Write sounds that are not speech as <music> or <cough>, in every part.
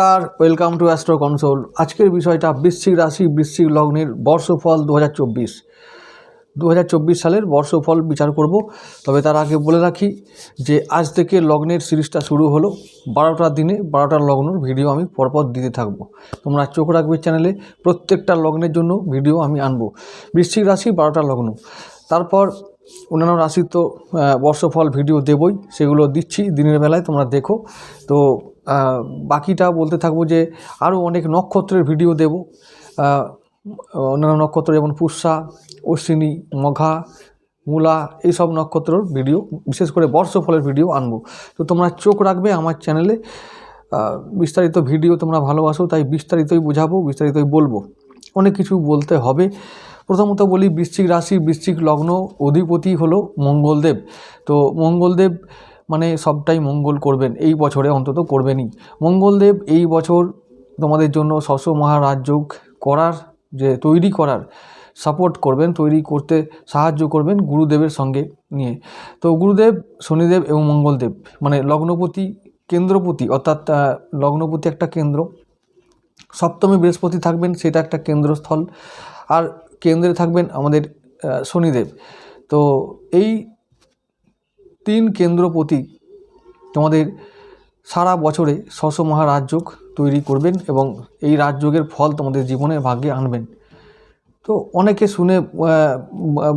নমস্কার welcome to astro console আজকের বিষয়টা বৃশ্চিক রাশি, বৃশ্চিক লগ্নের বর্ষফল দু হাজার চব্বিশ দু সালের বর্ষফল বিচার করব, তবে তার আগে বলে রাখি যে আজ থেকে লগ্নের সিরিজটা শুরু হলো। বারোটা দিনে বারোটা লগ্নর ভিডিও আমি পরপর দিতে থাকব। তোমরা চোখ রাখবে চ্যানেলে, প্রত্যেকটা লগ্নের জন্য ভিডিও আমি আনব। বৃশ্চিক রাশি, বারোটা লগ্ন। তারপর অন্যান্য রাশির তো বর্ষফল ভিডিও দেবই, সেগুলো দিচ্ছি, দিনের বেলায় তোমরা দেখো। তো বাকিটা বলতে থাকব যে আরও অনেক নক্ষত্রের ভিডিও দেব। অন্যান্য নক্ষত্র যেমন পুষ্যা, অশ্বিনী, মঘা, মূলা এইসব নক্ষত্রর ভিডিও, বিশেষ করে বর্ষফলের ভিডিও আনব। তো তোমরা চোখ রাখবে আমার চ্যানেলে। বিস্তারিত ভিডিও তোমরা ভালোবাসো, তাই বিস্তারিতই বোঝাবো, বিস্তারিতই বলব। অনেক কিছু বলতে হবে। প্রথমত বলি, বৃশ্চিক রাশি, বৃশ্চিক লগ্ন, অধিপতি হলো মঙ্গলদেব। তো মঙ্গলদেব মানে সবটাই মঙ্গল করবেন, এই বছরে অন্তত করবেনই। মঙ্গলদেব এই বছর তোমাদের জন্য শস্য মহারাজযোগ করার, যে তৈরি করার সাপোর্ট করবেন, তৈরি করতে সাহায্য করবেন গুরুদেবের সঙ্গে নিয়ে। তো গুরুদেব, শনিদেব এবং মঙ্গলদেব মানে লগ্নপতি, কেন্দ্রপতি, অর্থাৎ লগ্নপতি একটা কেন্দ্র, সপ্তমী বৃহস্পতি থাকবেন, সেটা একটা কেন্দ্রস্থল, আর কেন্দ্রে থাকবেন আমাদের শনিদেব। তো এই তিন কেন্দ্রপতি তোমাদের সারা বছরে শশ মহারাজযোগ তৈরি করবেন এবং এই রাজযোগের ফল তোমাদের জীবনে ভাগ্যে আনবেন। তো অনেকে শুনে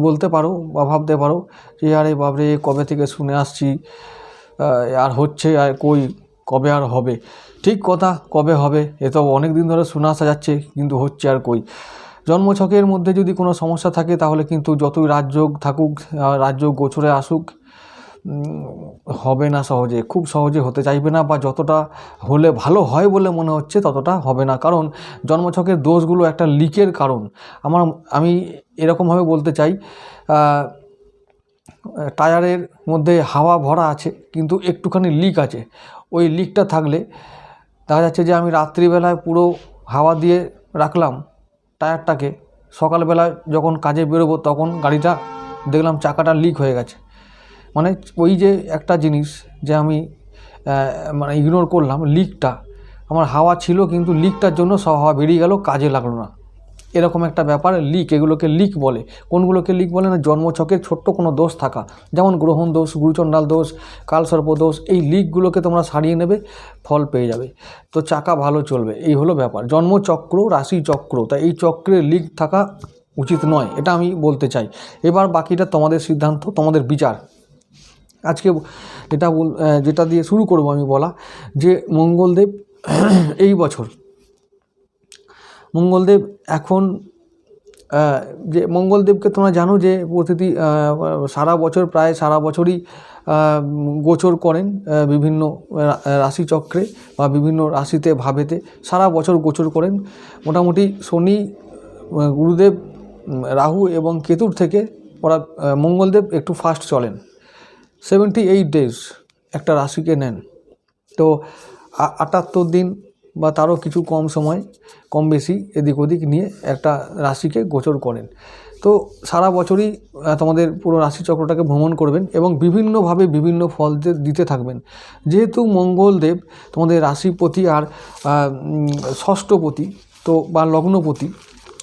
বলতে পারো বা ভাবতে পারো যে, আরে বাবরে কবে থেকে শুনে আসছি? আর হচ্ছে, আর কই, কবে আর হবে? ঠিক কথা, কবে হবে, এ তো অনেক দিন ধরে শোনা আসা যাচ্ছে, কিন্তু হচ্ছে আর কই। জন্মছকের মধ্যে যদি কোনো সমস্যা থাকে, তাহলে কিন্তু যতই রাজযোগ থাকুক রাজযোগ গোচরে আসুক হবে না সহজে, খুব সহজে হতে চাইবে না বা যতটা হলে ভালো হয় বলে মনে হচ্ছে ততটা হবে না। কারণ জন্মছকের দোষগুলো একটা লিকের কারণ। আমার, আমি এরকমভাবে বলতে চাই টায়ারের মধ্যে হাওয়া ভরা আছে, কিন্তু একটুখানি লিক আছে। ওই লিকটা থাকলে দেখা যাচ্ছে যে আমি রাত্রিবেলায় পুরো হাওয়া দিয়ে রাখলাম টায়ারটাকে, সকালবেলায় যখন কাজে বেরোবো তখন গাড়িটা দেখলাম চাকাটা লিক হয়ে গেছে। মানে ওই যে একটা জিনিস যে আমি মানে ইগনোর করলাম লিকটা আমার হাওয়া ছিল কিন্তু লিকটার জন্য সব হাওয়া বেরিয়ে গেল, কাজে লাগল না। এরকম একটা ব্যাপার লিক এগুলোকে লিক বলে। কোনগুলোকে লিক বলে না? জন্মছকের ছোট্ট কোনো দোষ থাকা। যেমন গ্রহণ দোষ, গুরুচণ্ডাল দোষ, কালসর্প দোষ, এই লিকগুলোকে তোমরা সারিয়ে নেবে, ফল পেয়ে যাবে। তো চাকা ভালো চলবে, এই হলো ব্যাপার। জন্মচক্র রাশি চক্র তাই এই চক্রে লিক থাকা উচিত নয়, এটা আমি বলতে চাই। এবার বাকিটা তোমাদের সিদ্ধান্ত, তোমাদের বিচার। আজকে যেটা বল যেটা দিয়ে শুরু করব আমি বলা, যে মঙ্গলদেব <clears throat> এই বছর, মঙ্গলদেব এখন যে মঙ্গলদেবকে তোমরা জানো যে প্রতিটি সারা বছর, প্রায় সারা বছরই গোচর করেন বিভিন্ন রাশিচক্রে বা বিভিন্ন রাশিতে, ভাবেতে সারা বছর গোচর করেন। মোটামুটি শনি গুরুদেব রাহু এবং কেতুর থেকে ওরা মঙ্গলদেব একটু ফাস্ট চলেন। সেভেন্টি এইট ডেজ একটা রাশিকে নেন। তো আটাত্তর দিন বা তারও কিছু কম সময়, কম বেশি এদিক ওদিক নিয়ে একটা রাশিকে গোচর করেন। তো সারা বছরই তোমাদের পুরো রাশিচক্রটাকে ভ্রমণ করবেন এবং বিভিন্নভাবে বিভিন্ন ফল দিতে থাকবেন। যেহেতু মঙ্গলদেব তোমাদের রাশিপতি আর ষষ্ঠপতি তো বা লগ্নপতি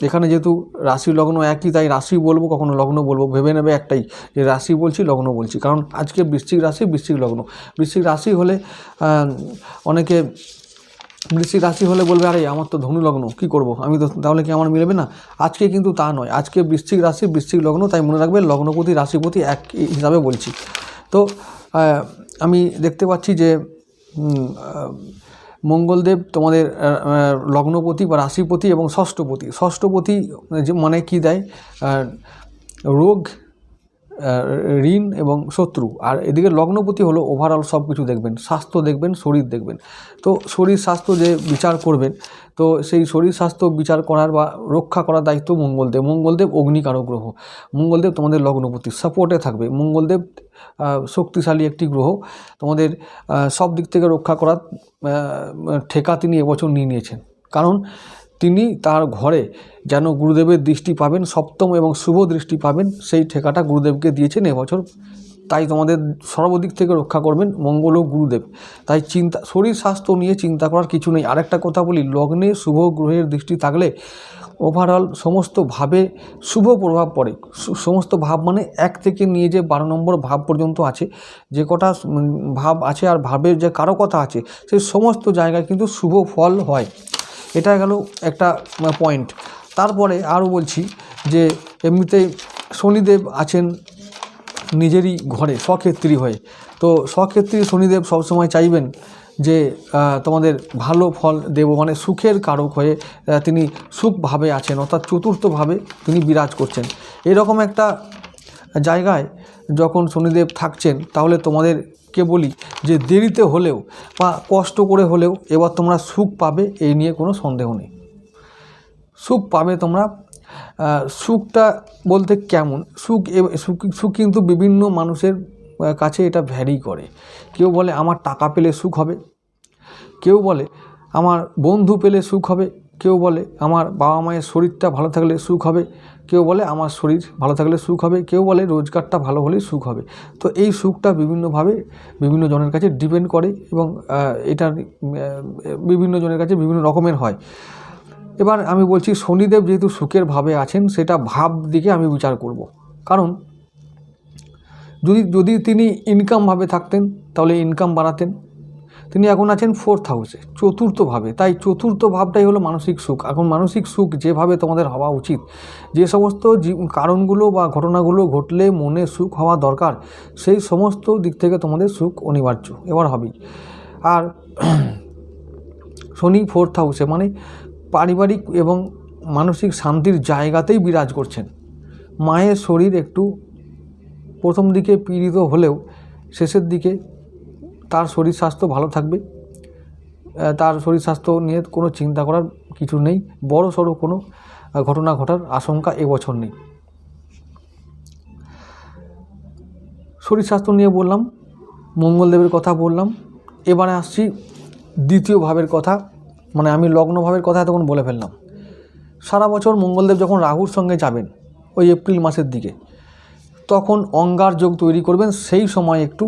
এখানে যেহেতু রাশি লগ্ন একই, তাই রাশি বলব, কখনো লগ্ন বলব, ভেবে নেবে একটাই যে রাশি বলছি, লগ্ন বলছি। কারণ আজকে বৃশ্চিক রাশি, বৃশ্চিক লগ্ন। বৃশ্চিক রাশি হলে অনেকে বৃশ্চিক রাশি হলে বলবে, আরে, আমার তো ধনু লগ্ন, কী করব? আমি তো তাহলে কি আমার মিলবে না? আজকে কিন্তু তা নয়। আজকে বৃশ্চিক রাশি, বৃশ্চিক লগ্ন, তাই মনে রাখবে লগ্নপতি, রাশিপতি এক হিসাবে বলছি। তো আমি দেখতে পাচ্ছি যে মঙ্গলদেব তোমাদের লগ্নপতি বা রাশিপতি এবং ষষ্ঠপতি। ষষ্ঠপতি মানে কি দেয়? রোগ ঋণ এবং শত্রু। আর এদিকে লগ্নপতি হলো ওভারঅল সব কিছু দেখবেন। স্বাস্থ্য দেখবেন, শরীর দেখবেন। তো শরীর স্বাস্থ্য যে বিচার করবেন, তো সেই শরীর স্বাস্থ্য বিচার করার বা রক্ষা করার দায়িত্ব মঙ্গলদেব। মঙ্গলদেব অগ্নিকারক গ্রহ। মঙ্গলদেব তোমাদের লগ্নপতি। সাপোর্টে থাকবে। মঙ্গলদেব শক্তিশালী একটি গ্রহ। তোমাদের সব দিক থেকে রক্ষা করার ঠেকা তিনি এবছর নিয়ে নিয়েছেন। কারণ তিনি তার ঘরে যেন গুরুদেবের দৃষ্টি পাবেন, সপ্তম এবং শুভ দৃষ্টি পাবেন, সেই ঠেকাটা গুরুদেবকে দিয়েছেন এবছর। তাই তোমাদের সর্বদিক থেকে রক্ষা করবেন মঙ্গল ও গুরুদেব। তাই চিন্তা, শরীর স্বাস্থ্য নিয়ে চিন্তা করার কিছু নেই। আরেকটা কথা বলি, লগ্নে শুভ গ্রহের দৃষ্টি থাকলে ওভারঅল সমস্ত ভাবে শুভ প্রভাব পড়ে। সমস্ত ভাব মানে এক থেকে নিয়ে যে বারো নম্বর ভাব পর্যন্ত আছে, যে কটা ভাব আছে আর ভাবের যে কারও কথা আছে সেই সমস্ত জায়গায় কিন্তু শুভ ফল হয়। এটা গেল একটা পয়েন্ট তারপরে আরও বলছি যে এমনিতেই শনিদেব আছেন নিজেরই ঘরে স্বক্ষেত্রী হয়ে। তো স্বক্ষেত্রী শনিদেব সবসময় চাইবেন যে তোমাদের ভালো ফল দেব মানে সুখের কারক হয়ে তিনি সুখভাবে আছেন, অর্থাৎ চতুর্থভাবে তিনি বিরাজ করছেন। এরকম একটা জায়গায় যখন শনিদেব থাকছেন, তাহলে তোমাদেরকে বলি যে, দেরিতে হলেও বা কষ্ট করে হলেও এবার তোমরা সুখ পাবে, এই নিয়ে কোনো সন্দেহ নেই। সুখ পাবে তোমরা সুখটা বলতে কেমন? সুখ সুখ কিন্তু বিভিন্ন মানুষের কাছে এটা ভ্যারি করে। কেউ বলে, আমার টাকা পেলে সুখ হবে। কেউ বলে, আমার বন্ধু পেলে সুখ হবে। কেউ বলে, আমার বাবা মায়ের শরীরটা ভালো থাকলে সুখ হবে। কেউ বলে, আমার শরীর ভালো থাকলে সুখ হবে। কেউ বলে, রোজগারটা ভালো হলেই সুখ হবে। তো এই সুখটা বিভিন্নভাবে বিভিন্ন জনের কাছে ডিপেন্ড করে এবং এটা বিভিন্ন জনের কাছে বিভিন্ন রকমের হয়। এবার আমি বলছি, শনিদেব যেহেতু সুখের ভাবে আছেন, সেটা ভাব দিকে আমি বিচার করব। কারণ, যদি যদি তিনি ইনকাম ভাবে থাকতেন, তাহলে ইনকাম বাড়াতেন। তিনি এখন আছেন ফোর্থ হাউসে চতুর্থ ভাবে তাই চতুর্থ ভাবটাই হলো মানসিক সুখ। এখন মানসিক সুখ যেভাবে তোমাদের হওয়া উচিত, যে সমস্ত কারণগুলো বা ঘটনাগুলো ঘটলে মনে সুখ হওয়া দরকার, সেই সমস্ত দিক থেকে তোমাদের সুখ অনিবার্য। এবার হবেই আর <clears throat> শনি ফোর্থ হাউসে মানে পারিবারিক এবং মানসিক শান্তির জায়গাতেই বিরাজ করছেন। মায়ের শরীর একটু প্রথম দিকে পীড়িত হলেও শেষের দিকে তার শরীর স্বাস্থ্য ভালো থাকবে। তার শরীর স্বাস্থ্য নিয়ে কোনো চিন্তা করার কিছু নেই। বড় সড়ো কোনো ঘটনা ঘটার আশঙ্কা এবছর নেই। শরীর স্বাস্থ্য নিয়ে বললাম, মঙ্গলদেবের কথা বললাম। এবারে আসছি দ্বিতীয় ভাবের কথা মানে আমি লগ্ন ভাবের কথা তখন বলে ফেললাম। সারা বছর মঙ্গলদেব যখন রাহুর সঙ্গে যাবেন, ওই এপ্রিল মাসের দিকে, তখন অঙ্গার যোগ তৈরি করবেন, সেই সময় একটু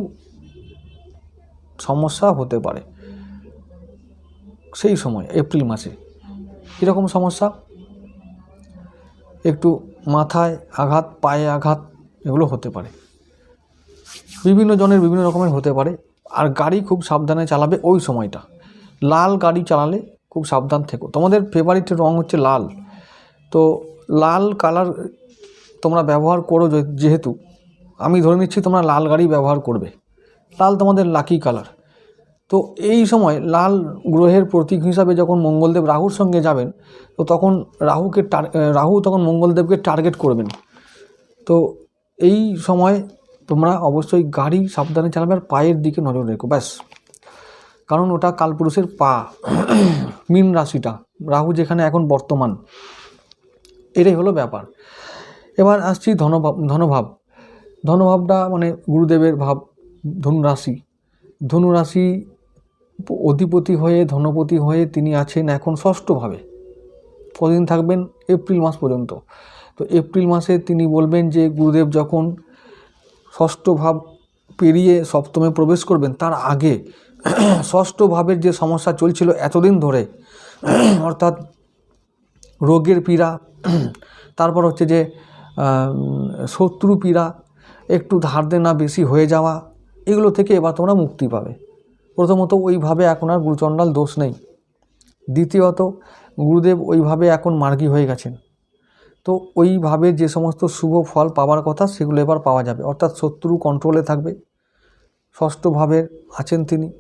সমস্যা হতে পারে। সেই সময়, এপ্রিল মাসে। কীরকম সমস্যা? একটু মাথায় আঘাত, পায়ে আঘাত এগুলো হতে পারে। বিভিন্ন জনের বিভিন্ন রকমের হতে পারে। আর গাড়ি খুব সাবধানে চালাবে ওই সময়টা। লাল গাড়ি চালালে খুব সাবধান থেকো। তোমাদের ফেভারিট রং হচ্ছে লাল। তো লাল কালার তোমরা ব্যবহার করো যেহেতু, আমি ধরে নিচ্ছি তোমরা লাল গাড়ি ব্যবহার করবে। লাল তোমাদের লাকি কালার। তো এই সময় লাল গ্রহের প্রতীক হিসাবে যখন মঙ্গলদেব রাহুর সঙ্গে যাবেন, তো তখন রাহুকে টার রাহু তখন মঙ্গলদেবকে টার্গেট করবেন। তো এই সময় তোমরা অবশ্যই গাড়ি সাবধানে চালাবে আর পায়ের দিকে নজর রেখো, ব্যাস। কারণ ওটা কালপুরুষের পা, <clears throat> মীন রাশিটা, রাহু যেখানে এখন বর্তমান। এটাই হলো ব্যাপার। এবার আসছি ধনভাব ধনভাব। ধনভাবটা মানে গুরুদেবের ভাব। ধনুরাশি। ধনুরাশি অধিপতি হয়ে, ধনপতি হয়ে তিনি আছেন এখন ষষ্ঠভাবে। কদিন থাকবেন? এপ্রিল মাস পর্যন্ত। তো এপ্রিল মাসে তিনি বলবেন যে, গুরুদেব যখন ষষ্ঠ ভাব পেরিয়ে সপ্তমে প্রবেশ করবেন, তার আগে ষষ্ঠ ভাবের যে সমস্যা চলছিল এতদিন ধরে, অর্থাৎ রোগের পীড়া, তারপর হচ্ছে যে শত্রু পীড়া, একটু ধার দেনা বেশি হয়ে যাওয়া এগুলো থেকে এবার তোমরা মুক্তি পাবে। প্রথমত ওইভাবে এখন আর গুরুচণ্ডাল দোষ নেই। দ্বিতীয়ত, গুরুদেব ওইভাবে এখন মার্গী হয়ে গেছেন। তো ওইভাবে যে সমস্ত শুভ ফল পাওয়ার কথা সেগুলো এবার পাওয়া যাবে। অর্থাৎ শত্রু কন্ট্রোলে থাকবে। ষষ্ঠ ভাবের আছেন তিনি।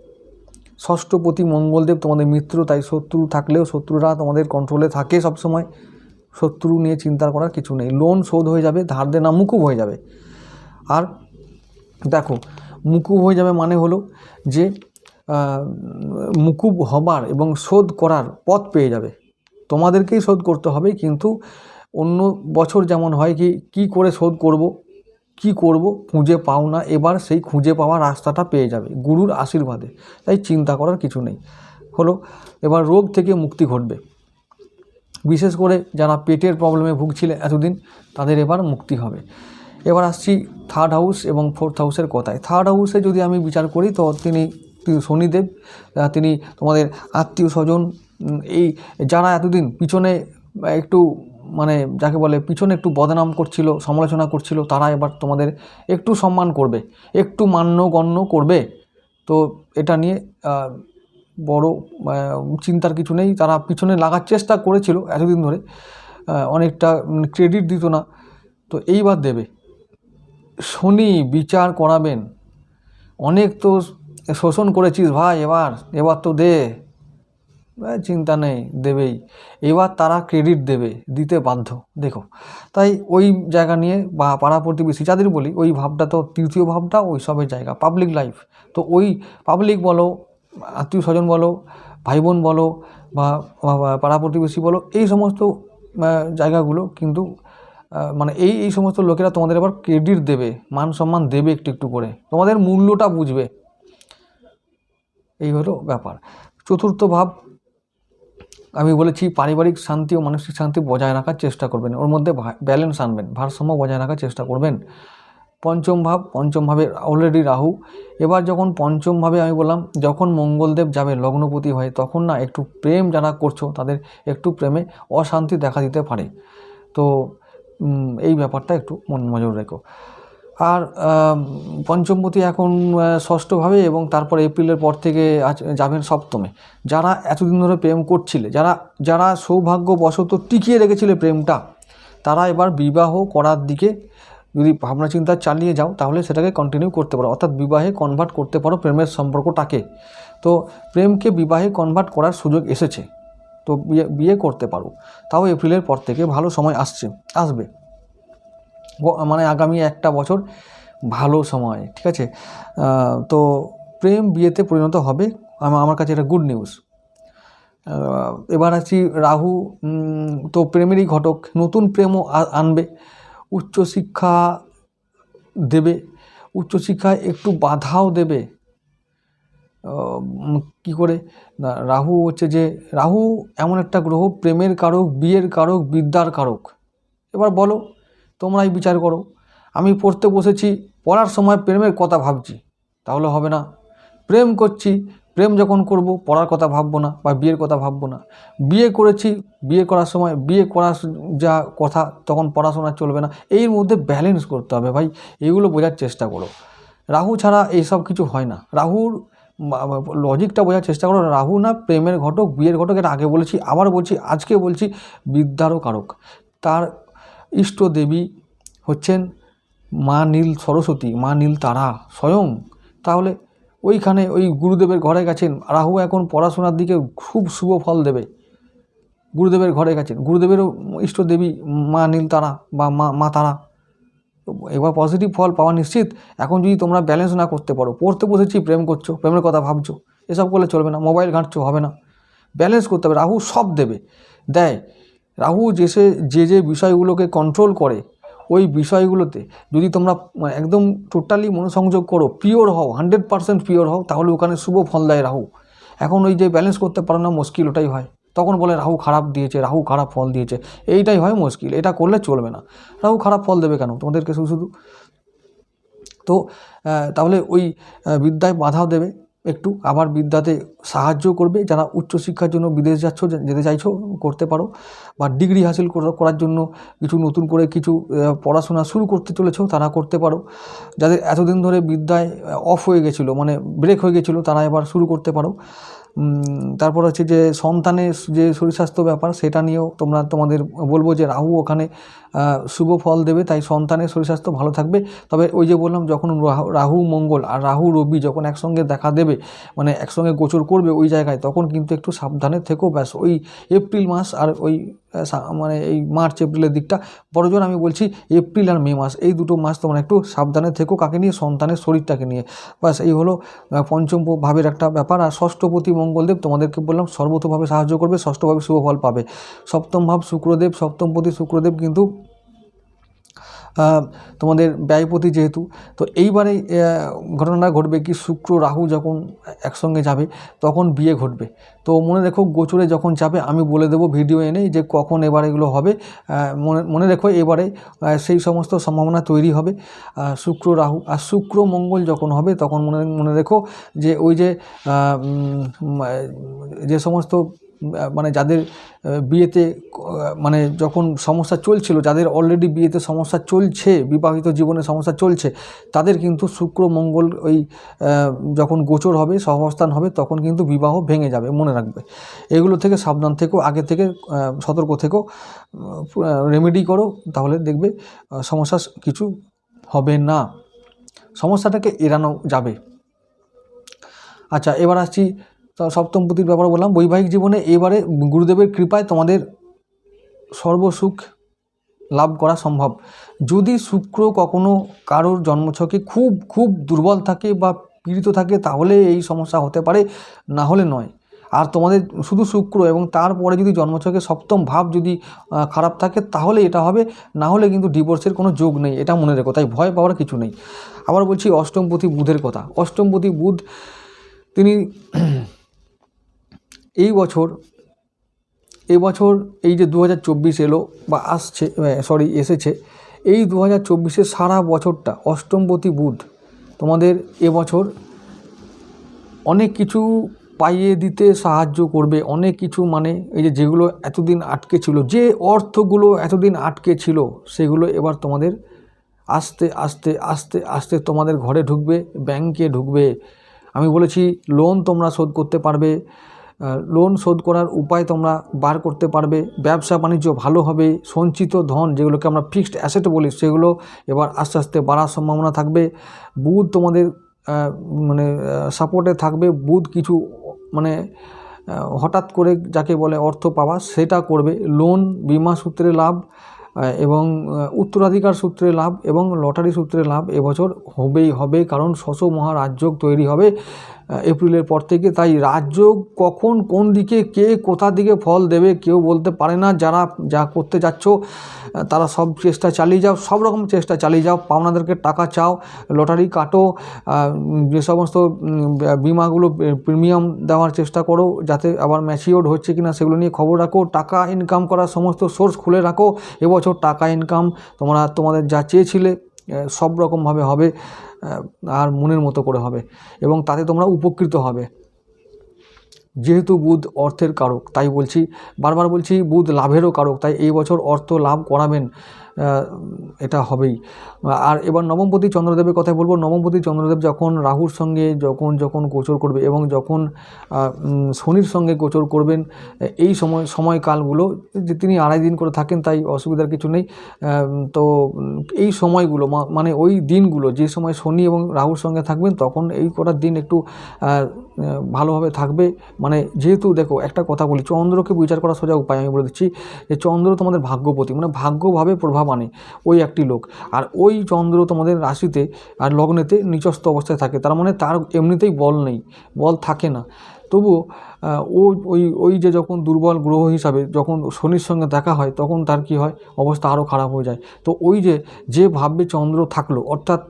ষষ্ঠপতি মঙ্গলদেব তোমাদের মিত্র, তাই শত্রু থাকলেও শত্রুরা তোমাদের কন্ট্রোলে থাকে সবসময়। শত্রু নিয়ে চিন্তা করার কিছু নেই। লোন শোধ হয়ে যাবে, ধার দেনা মুকুব হয়ে যাবে। আর দেখো মুকুব হয়ে যাবে মানে হলো যে মুকুব হবার এবং শোধ করার পথ পেয়ে যাবে। তোমাদেরকেই শোধ করতে হবে, কিন্তু অন্য বছর যেমন হয় কি কি করে শোধ করব, কি করব খুঁজে পাও না, এবার সেই খুঁজে পাওয়া রাস্তাটা পেয়ে যাবে গুরুর আশীর্বাদে। তাই চিন্তা করার কিছু নেই। হলো, এবার রোগ থেকে মুক্তি ঘটবে। বিশেষ করে যারা পেটের প্রবলেমে ভুগছিলে এতদিন, তাদের এবার মুক্তি হবে। এবার আসছি থার্ড হাউস এবং ফোর্থ হাউসের কথায়। থার্ড হাউসে যদি আমি বিচার করি, তো তিনি শনিদেব তিনি তোমাদের আত্মীয় স্বজন এই যারা এতদিন পিছনে একটু মানে যাকে বলে পিছনে একটু বদনাম করছিল, সমালোচনা করছিল, তারা এবার তোমাদের একটু সম্মান করবে, একটু মান্য গণ্য করবে। তো এটা নিয়ে বড় চিন্তার কিছু নেই। তারা পিছনে লাগার চেষ্টা করেছিল এতদিন ধরে অনেকটা ক্রেডিট দিত না। তো এইবার দেবে। শনি বিচার করাবেন। অনেক তো শোষণ করেছিস ভাই এবার এবার তো দে। চিন্তা নেই, দেবেই। এবার তারা ক্রেডিট দেবে, দিতে বাধ্য। দেখো, তাই ওই জায়গা নিয়ে বা পাড়া প্রতিবেশী যাদের বলি, ওই ভাবটা তো তৃতীয় ভাবটা, ওই সবের জায়গা পাবলিক লাইফ তো ওই পাবলিক বলো, আত্মীয় স্বজন বলো ভাই বোন বলো বা পাড়া প্রতিবেশী বলো, এই সমস্ত জায়গাগুলো কিন্তু মানে এই এই সমস্ত লোকেরা তোমাদের এবার ক্রেডিট দেবে, মান সম্মান দেবে একটু একটু করে। তোমাদের মূল্যটা বুঝবে। এই হলো ব্যাপার। চতুর্থ ভাব, আমি বলেছি পারিবারিক শান্তি ও মানসিক শান্তি বজায় রাখার চেষ্টা করবেন। ওর মধ্যে ব্যালেন্স আনবেন, ভারসাম্য বজায় রাখার চেষ্টা করবেন। পঞ্চম ভাব, পঞ্চম ভাবে অলরেডি রাহু। এবার যখন পঞ্চম ভাবে আমি বললাম, যখন মঙ্গলদেব যাবে, লগ্নপতি হয়ে, তখন না একটু প্রেম যারা করছ, তাদের একটু প্রেমে অশান্তি দেখা দিতে পারে। তো এই ব্যাপারটা একটু মন নজর রেখো। আর পঞ্চমপতি এখন ষষ্ঠভাবে এবং তারপর এপ্রিলের পর থেকে যাবেন সপ্তমে। যারা এতদিন ধরে প্রেম করছিলে, যারা যারা সৌভাগ্যবশত টিকিয়ে রেখেছিলে প্রেমটা, তারা এবার বিবাহ করার দিকে যদি ভাবনা চিন্তা চালিয়ে যাও, তাহলে সেটাকে কন্টিনিউ করতে পারো। অর্থাৎ বিবাহে কনভার্ট করতে পারো প্রেমের সম্পর্কটাকে। তো প্রেমকে বিবাহে কনভার্ট করার সুযোগ এসেছে। তো বিয়ে বিয়ে করতে পারো। তাও এপ্রিলের পর থেকে ভালো সময় আসছে, আসবে। মানে আগামী একটা বছর ভালো সময়, ঠিক আছে? তো প্রেম বিয়েতে পরিণত হবে। আমার কাছে এটা গুড নিউজ এবার আছি রাহু তো প্রেমেরই ঘটক। নতুন প্রেমও আনবে। উচ্চশিক্ষা দেবে। উচ্চশিক্ষায় একটু বাধাও দেবে। কি করে? রাহু হচ্ছে যে, রাহু এমন একটা গ্রহ, প্রেমের কারক, বিয়ের কারক, বিদ্যার কারক। এবার বলো, তোমরাই বিচার করো। আমি পড়তে বসেছি, পড়ার সময় প্রেমের কথা ভাবছি, তাহলে হবে না। প্রেম করছি, প্রেম যখন করব, পড়ার কথা ভাববো না বা বিয়ের কথা ভাববো না। বিয়ে করেছি, বিয়ে করার সময়, বিয়ে করার যা কথা, তখন পড়াশোনা চলবে না। এর মধ্যে ব্যালেন্স করতে হবে ভাই এইগুলো বোঝার চেষ্টা করো। রাহু ছাড়া এইসব কিছু হয় না। রাহুর লজিকটা বোঝার চেষ্টা করো। রাহু না, প্রেমের ঘটক, বিয়ের ঘটক এটা আগে বলেছি, আবার বলছি, আজকে বলছি বিদ্যারও কারক। তার ইষ্ট দেবী হচ্ছেন মা নীল সরস্বতী, মা নীল তারা, স্বয়ং। তাহলে ওইখানে ওই গুরুদেবের ঘরে গেছেন। রাহু এখন পড়াশোনার দিকে খুব শুভ ফল দেবে। গুরুদেবের ঘরে গেছেন। গুরুদেবেরও ইষ্ট দেবী মা নীল তারা বা মা মা তারা। এবার পজিটিভ ফল পাওয়া নিশ্চিত। এখন যদি তোমরা ব্যালেন্স না করতে পারো, পড়তে বসেছি, প্রেম করছ, প্রেমের কথা ভাবছ, এসব করলে চলবে না মোবাইল ঘাঁটছো, হবে না। ব্যালেন্স করতে হবে, রাহু সব দেবে। দেয়, রাহু যে সে, যে যে বিষয়গুলোকে কন্ট্রোল করে, ওই বিষয়গুলোতে যদি তোমরা মানে একদম টোটালি মনোসংযোগ করো পিওর হও হান্ড্রেড পার্সেন্ট পিওর হও, তাহলে ওখানে শুভ ফল দেয় রাহু। এখন ওই যে ব্যালেন্স করতে পারো না, মুশকিল ওটাই হয়। তখন বলে রাহু খারাপ দিয়েছে, রাহু খারাপ ফল দিয়েছে। এইটাই হয় মুশকিল, এটা করলে চলবে না। রাহু খারাপ ফল দেবে কেন? তোমাদেরকে শুধু শুধু। তো তাহলে ওই বিদ্যায় বাধাও দেবে একটু। আবার বিদ্যাতে সাহায্য করবে। যারা উচ্চশিক্ষার জন্য বিদেশ যাচ্ছ যেতে চাইছো, করতে পারো। বা ডিগ্রি হাসিল করার জন্য কিছু নতুন করে কিছু পড়াশোনা শুরু করতে চলেছো, তারা করতে পারো। যাদের এতদিন ধরে বিদ্যায় অফ হয়ে গেছিল মানে ব্রেক হয়ে গেছিল, তারা এবার শুরু করতে পারো। তারপর হচ্ছে যে সন্তানের যে শরীর স্বাস্থ্য ব্যাপার, সেটা নিয়েও তোমরা তোমাদের বলব যে রাহু ওখানে শুভ ফল দেবে, তাই সন্তানের শরীর স্বাস্থ্য ভালো থাকবে। তবে ওই যে বললাম, যখন রাহু মঙ্গল আর রাহু রবি যখন একসঙ্গে দেখা দেবে মানে একসঙ্গে গোচর করবে ওই জায়গায়, তখন কিন্তু একটু সাবধানে থেকেও ব্যাস, ওই এপ্রিল মাস আর ওই মানে এই মার্চ, এপ্রিলের দিকটা। বড়জোর আমি বলছি, এপ্রিল আর মে মাস, এই দুটো মাস তোমরা একটু সাবধানে থেকো কাকে নিয়ে? সন্তানের শরীরটাকে নিয়ে। বাস এই হলো পঞ্চম ভাবের একটা ব্যাপার। আর ষষ্ঠপতি মঙ্গলদেব, তোমাদেরকে বললাম, সর্বতভাবে সাহায্য করবে, ষষ্ঠভাবে শুভ ফল পাবে। সপ্তম ভাব শুক্রদেব, সপ্তমপতি শুক্রদেব কিন্তু তোমাদের ব্যয়পতি যেহেতু, তো এইবারে ঘটনাটা ঘটবে কি শুক্র, রাহু যখন একসঙ্গে যাবে, তখন বিয়ে ঘটবে। তো মনে রেখো গোচরে যখন যাবে, আমি বলে দেবো ভিডিও এনে যে কখন এবার এগুলো হবে। মনে মনে রেখো এবারে সেই সমস্ত সম্ভাবনা তৈরি হবে। শুক্র, রাহু, আর শুক্র মঙ্গল যখন হবে, তখন মনে মনে রেখো যে ওই যে যে সমস্ত মানে যাদের বিয়েতে মানে যখন সমস্যা চলছিল, যাদের অলরেডি বিয়েতে সমস্যা চলছে, বিবাহিত জীবনে সমস্যা চলছে, তাদের কিন্তু শুক্র, মঙ্গল ওই যখন গোচর হবে সহাবস্থান হবে, তখন কিন্তু বিবাহ ভেঙে যাবে, মনে রাখবে। এগুলো থেকে সাবধান থেকেও আগে থেকে সতর্ক থেকেও রেমেডি করো, তাহলে দেখবে সমস্যা কিছু হবে না। সমস্যাটাকে এড়ানো যাবে। আচ্ছা এবার আসছি তো সপ্তমপতির ব্যাপারে বললাম, বৈবাহিক জীবনে এবারে গুরুদেবের কৃপায় তোমাদের সর্বসুখ লাভ করা সম্ভব। যদি শুক্র কখনো কারোর জন্মছকে খুব খুব দুর্বল থাকে বা পীড়িত থাকে, তাহলে এই সমস্যা হতে পারে, না হলে নয়। আর তোমাদের শুধু শুক্র এবং তারপরে যদি জন্মছকে সপ্তম ভাব যদি খারাপ থাকে, তাহলে এটা হবে, না হলে কিন্তু ডিভোর্সের কোনো যোগ নেই, এটা মনে রেখো, তাই ভয় পাওয়ার কিছু নেই। আবার বলছি অষ্টমপতি বুধের কথা। অষ্টমপতি বুধ, তিনি এই বছর এই বছর এই যে দু হাজার চব্বিশ এলো বা আসছে সরি এসেছে, এই দু হাজার সারা বছরটা অষ্টমপতি বুধ তোমাদের এবছর অনেক কিছু পাইয়ে দিতে সাহায্য করবে, অনেক কিছু মানে এই যে যেগুলো এতদিন আটকে ছিল, যে অর্থগুলো এতদিন আটকে ছিল সেগুলো এবার তোমাদের আস্তে আস্তে আস্তে আস্তে তোমাদের ঘরে ঢুকবে, ব্যাংকে ঢুকবে। আমি বলেছি লোন তোমরা শোধ করতে পারবে। লোন শোধ করার উপায় তোমরা বার করতে পারবে। ব্যবসা বাণিজ্য ভালো হবে, সঞ্চিত ধন যেগুলোকে আমরা ফিক্সড অ্যাসেট বলি সেগুলো এবার আস্তে আস্তে বাড়ার সম্ভাবনা থাকবে। বুধ তোমাদের মানে সাপোর্টে থাকবে। বুধ কিছু মানে হঠাৎ করে যাকে বলে অর্থ পাওয়া সেটা করবে। লোন বিমা সূত্রে লাভ এবং উত্তরাধিকার সূত্রে লাভ এবং লটারি সূত্রে লাভ এবছর হবেই হবে কারণ শশ মহারাজযোগ তৈরি হবে। এপ্রিলের পর থেকে। তাই রাজ্য কখন কোন দিকে কে কোথা দিকে ফল দেবে কেউ বলতে পারে না। যারা যা করতে যাচ্ছ তারা সব চেষ্টা চালিয়ে যাও, সব রকম চেষ্টা চালিয়ে যাও। পাওনাদেরকে টাকা চাও, লটারি কাটো যে সমস্ত বিমাগুলো প্রিমিয়াম দেওয়ার চেষ্টা করো, যাতে আবার ম্যাচিওর্ড হচ্ছে কিনা সেগুলো নিয়ে খবর রাখো। টাকা ইনকাম করার সমস্ত সোর্স খুলে রাখো। এবছর টাকা ইনকাম তোমরা, তোমাদের যা চেয়েছিলে সব রকমভাবে হবে আর মনের মতো করে হবে এবং তাতে তোমরা উপকৃত হবে। যেহেতু বুধ অর্থের কারক, তাই বলছি, বারবার বলছি, বুধ লাভেরও কারক, তাই এই বছর অর্থ লাভ করাবেন। এটা হবেই। আর এবার নবমপতি চন্দ্রদেবের কথা বলব, নবমপতি চন্দ্রদেব যখন রাহুর সঙ্গে যখন যখন গোচর করবে এবং যখন শনির সঙ্গে গোচর করবেন এই সময়, সময়কালগুলো যে তিনি আড়াই দিন করে থাকেন তাই অসুবিধার কিছু নেই। তো, এই সময়গুলো মানে ওই দিনগুলো, যে সময় শনি এবং রাহুর সঙ্গে থাকবেন, তখন এই কটার দিন একটু ভালোভাবে থাকবে। মানে যেহেতু দেখো, একটা কথা বলি, চন্দ্রকে বিচার করা সোজা উপায় আমি বলে দিচ্ছি যে, চন্দ্র তোমাদের ভাগ্যপতি মানে ভাগ্যভাবে প্রভাব আনে ওই একটি লোক। আর ওই চন্দ্র তোমাদের রাশিতে আর লগ্নেতে নিচস্থ অবস্থায় থাকে। তার মানে তার এমনিতেই বল নেই বল থাকে না। তবুও আহ, ও ওই ওই যে যখন দুর্বল গ্রহ হিসাবে যখন শনির সঙ্গে দেখা হয় তখন তার কি হয়? অবস্থা আরও খারাপ হয়ে যায়। তো ওই যে যে ভাববে চন্দ্র থাকল অর্থাৎ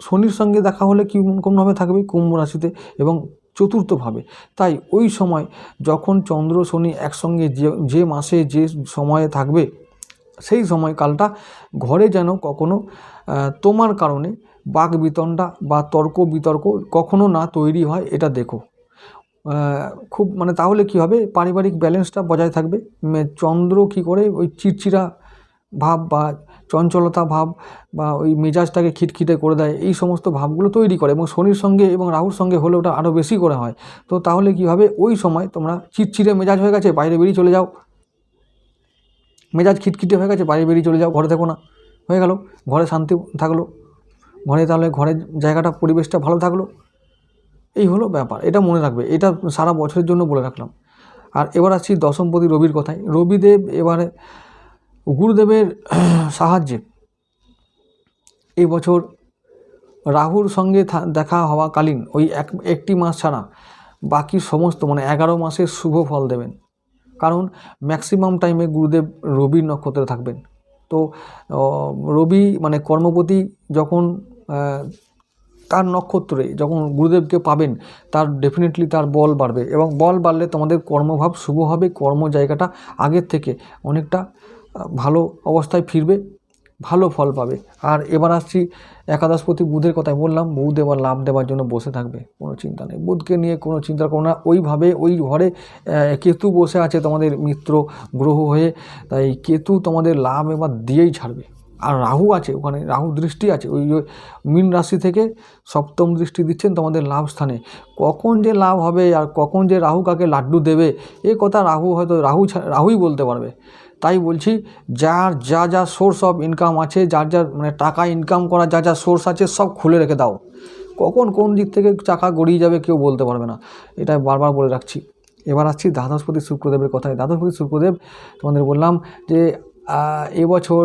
শনির সঙ্গে দেখা হলে কি কোনভাবে থাকবে? কুম্ভ রাশিতে এবং চতুর্থভাবে তাই ওই সময় যখন চন্দ্র শনি একসঙ্গে যে যে মাসে যে সময়ে থাকবে সেই সময়কালটা ঘরে যেন কখনো তোমার কারণে বাক বিতণ্ডা বা তর্ক বিতর্ক কখনো না তৈরি হয়, এটা দেখো। খুব মানে তাহলে কি হবে? পারিবারিক ব্যালেন্সটা বজায় থাকবে। চন্দ্র কি করে ওই চিড়চিড়া ভাব বা চঞ্চলতা ভাব বা ওই মেজাজটাকে খিটখিটে করে দেয়, এই সমস্ত ভাবগুলো তৈরি করে এবং শনির সঙ্গে এবং রাহুর সঙ্গে হলে ওটা আরও বেশি করে হয়। তো তাহলে কি হবে? ওই সময় তোমরা চিটচিড়ে মেজাজ হয়ে গেছে, বাইরে বেরিয়ে চলে যাও। মেজাজ খিটখিটে হয়ে গেছে বাইরে বেরিয়ে চলে যাও, ঘরে থেকো না। হয়ে গেল, ঘরে শান্তি থাকল। ঘরে তাহলে ঘরের জায়গাটা, পরিবেশটা ভালো থাকল। এই হলো ব্যাপার, এটা মনে রাখবে, এটা সারা বছরের জন্য বলে রাখলাম। আর এবার আসছি দশমপতি রবির কথায়। রবিদেব এবারে গুরুদেবের সাহায্যে এই বছর রাহুর সঙ্গে দেখা হওয়াকালীন, ওই এক, একটি মাস ছাড়া বাকি সমস্ত মানে এগারো মাসের শুভ ফল দেবেন। কারণ ম্যাক্সিমাম টাইমে গুরুদেব রবির নক্ষত্রে থাকবেন। তো রবি মানে কর্মপতি যখন তার নক্ষত্রে যখন গুরুদেবকে পাবেন, তার ডেফিনেটলি তার বল বাড়বে এবং বল বাড়লে তোমাদের কর্মভাব শুভ হবে, কর্ম জায়গাটা আগের থেকে অনেকটা ভালো অবস্থায় ফিরবে। ভালো ফল পাবে। আর এবার আসছি একাদশপতি বুধের কথাই বললাম, বুধ এবার লাভ দেওয়ার জন্য বসে থাকবে। কোনো চিন্তা নেই। বুধকে নিয়ে কোনো চিন্তা করো না। ওইভাবে ওই ঘরে কেতু বসে আছে তোমাদের মিত্র গ্রহ হয়ে। তাই কেতু তোমাদের লাভ এবার দিয়েই ছাড়বে। আর রাহু আছে ওখানে। রাহু দৃষ্টি আছে। ওই মীন রাশি থেকে সপ্তম দৃষ্টি দিচ্ছেন তোমাদের লাভ স্থানে। কখন যে লাভ হবে আর কখন যে রাহু কাকে লাড্ডু দেবে, এ কথা রাহু হয়তো, রাহু রাহুই বলতে পারবে। তাই বলছি, যার যা যা সোর্স অফ ইনকাম আছে, যার যার মানে টাকা ইনকাম করা, যা যা সোর্স আছে, সব খুলে রেখে দাও। কখন কোন দিক থেকে চাকা গড়িয়ে যাবে কেউ বলতে পারবে না। এটা বারবার বলে রাখছি। এবার আসছি দ্বাদশপতি শুক্রদেবের কথায়। দ্বাদশপতি শুক্রদেব তোমাদের বললাম যে এবছর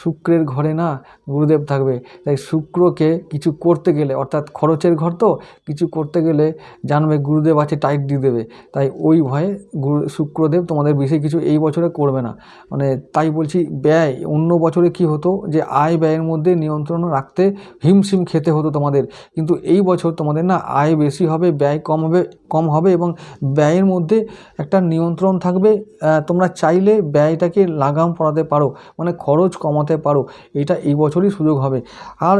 শুক্রের ঘরে না গুরুদেব থাকবে। তাই শুক্রকে কিছু করতে গেলে, অর্থাৎ খরচের ঘর তো, কিছু করতে গেলে জানবে গুরুদেব আছে টাইট দিয়ে দেবে। তাই ওই ভয়ে গুরু, শুক্রদেব তোমাদের বেশি কিছু এই বছরে করবে না। মানে তাই বলছি, ব্যয় অন্য বছরে কি হতো যে, আয় ব্যয়ের মধ্যে নিয়ন্ত্রণ রাখতে হিমশিম খেতে হতো তোমাদের। কিন্তু এই বছর তোমাদের না আয় বেশি হবে, ব্যয় কম হবে কম হবে এবং ব্যয়ের মধ্যে একটা নিয়ন্ত্রণ থাকবে। তোমরা চাইলে ব্যয়টাকে লাগাম পড়াতে পারো মানে খরচ কমাতে পারো, এটা এই বছরই সুযোগ হবে। আর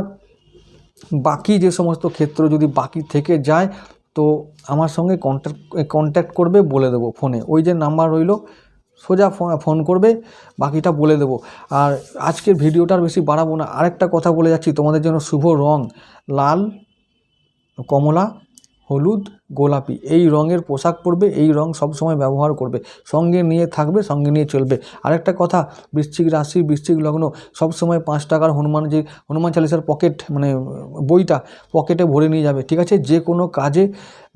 বাকি যে সমস্ত ক্ষেত্র যদি বাকি থেকে যায়, তো আমার সঙ্গে কন্ট্যাক্ট কন্ট্যাক্ট করবে বলে দেবো ফোনে ওই যে নাম্বার রইল, সোজা ফোন করবে, বাকিটা বলে দেবো। আর আজকের ভিডিওটার বেশি বাড়াবো না। আরেকটা কথা বলে যাচ্ছি, তোমাদের জন্য শুভ রং, লাল, কমলা, হলুদ গোলাপি। এই রঙের পোশাক পরবে, এই রং সবসময় ব্যবহার করবে। সঙ্গে নিয়ে থাকবে, সঙ্গে নিয়ে চলবে। আরেকটা কথা, বৃশ্চিক রাশি, বৃশ্চিক লগ্ন সবসময় পাঁচ টাকার হনুমান যে, হনুমান চালিসার পকেট মানে বইটা পকেটে ভরে নিয়ে যাবে। ঠিক আছে? যে কোনো কাজে,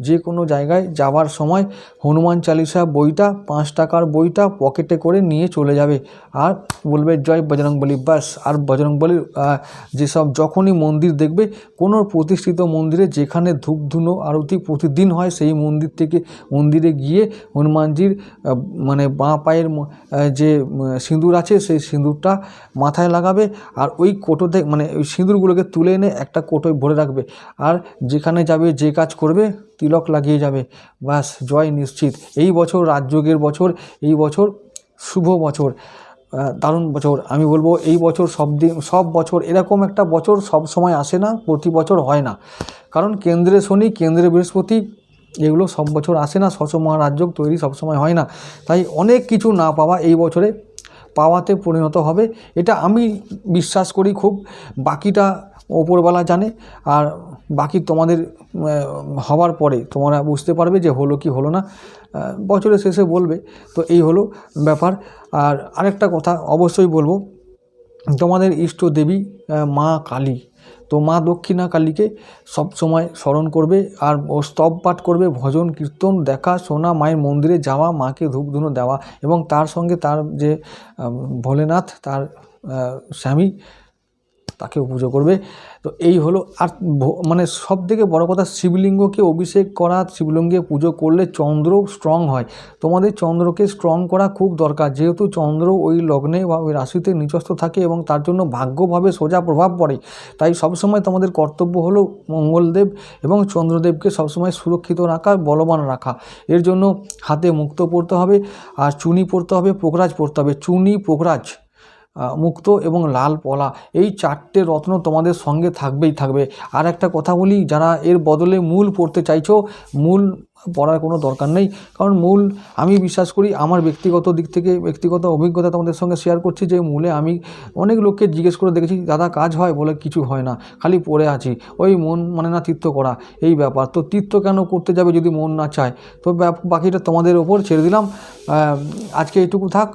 যে কোনো জায়গায় যাওয়ার সময় হনুমান চালিসা বইটা, পাঁচ টাকার বইটা পকেটে করে নিয়ে চলে যাবে। আর বলবে, জয় বজরংবলী ব্যাস। আর বজরংবলীর যেসব, যখনই মন্দির দেখবে, কোনো প্রতিষ্ঠিত মন্দিরে যেখানে ধূপ, ধুনো, আরতি প্রতিদিন হয় সেই মন্দির থেকে মন্দিরে গিয়ে হনুমানজির মানে বাঁ পায়ের যে সিঁদুর আছে সেই সিঁদুরটা মাথায় লাগাবে আর ওই কোটোতে মানে ওই সিঁদুরগুলোকে তুলে এনে একটা কোটোয় ভরে রাখবে। আর যেখানে যাবে, যে কাজ করবে, তিলক লাগিয়ে যাবে। ব্যাস, জয় নিশ্চিত। এই বছর রাজযোগের বছর, এই বছর শুভ বছর। দারুণ বছর। আমি বলব এই বছর সব দিন সব বছর এরকম একটা বছর সব সময় আসে না, প্রতি বছর হয় না। কারণ কেন্দ্রে শনি, কেন্দ্রে বৃহস্পতি, এগুলো সব বছর আসে না সসময় রাজযোগ তৈরি সবসময় হয় না। তাই অনেক কিছু না পাওয়া এই বছরে পাওয়াতে পরিণত হবে। এটা আমি বিশ্বাস করি খুব। বাকিটা ওপরবেলা জানে। আর বাকি তোমাদের হওয়ার পরে তোমরা বুঝতে পারবে যে হলো কি হলো না। বছরের শেষে বলবে। তো এই হলো ব্যাপার। আর আরেকটা কথা অবশ্যই বলব, তোমাদের ইষ্ট দেবী মা কালী। তো মা দক্ষিণা কালীকে সব সময় স্মরণ করবে আর স্তব পাঠ করবে, ভজন, কীর্তন, দেখা, শোনা, মায়ের মন্দিরে যাওয়া, মাকে ধূপধুনো দেওয়া এবং তার সঙ্গে তার যে ভোলেনাথ, তার স্বামী তাকেও পুজো করবে। তো এই হলো আর মানে সব থেকে বড় কথা শিবলিঙ্গকে অভিষেক করা, শিবলিঙ্গে পুজো করলে চন্দ্র স্ট্রং হয়। তোমাদের চন্দ্রকে স্ট্রং করা খুব দরকার। যেহেতু চন্দ্র ওই লগ্নে বা ওই রাশিতে নিচস্থ থাকে এবং তার জন্য ভাগ্যভাবে সোজা প্রভাব পড়ে। তাই সবসময় তোমাদের কর্তব্য হলো মঙ্গলদেব এবং চন্দ্রদেবকে সবসময় সুরক্ষিত রাখা, বলবান রাখা। এর জন্য হাতে মুক্ত পড়তে হবে, আর চুনি পড়তে হবে পোকরাজ পড়তে হবে। চুনি পোকরাজ মুক্ত এবং লাল পলা। এই চারটে রত্ন তোমাদের সঙ্গে থাকবেই, থাকবে। আর একটা কথা বলি, যারা এর বদলে মূল পড়তে চাইছো, মূল পড়ার কোনো দরকার নেই। কারণ মূল, আমি বিশ্বাস করি, আমার ব্যক্তিগত দিক থেকে ব্যক্তিগত অভিজ্ঞতা তোমাদের সঙ্গে শেয়ার করছি যে মূলে আমি অনেক লোককে জিজ্ঞেস করে দেখেছি, দাদা, কাজ হয়? বলে, কিছু হয় না, খালি পড়ে আছি। ওই মন মানে না তীর্থ করা, এই ব্যাপার। তো তীর্থ কেন করতে যাবে যদি মন না চায়? তো বাকিটা তোমাদের ওপর ছেড়ে দিলাম। আজকে এইটুকু থাক।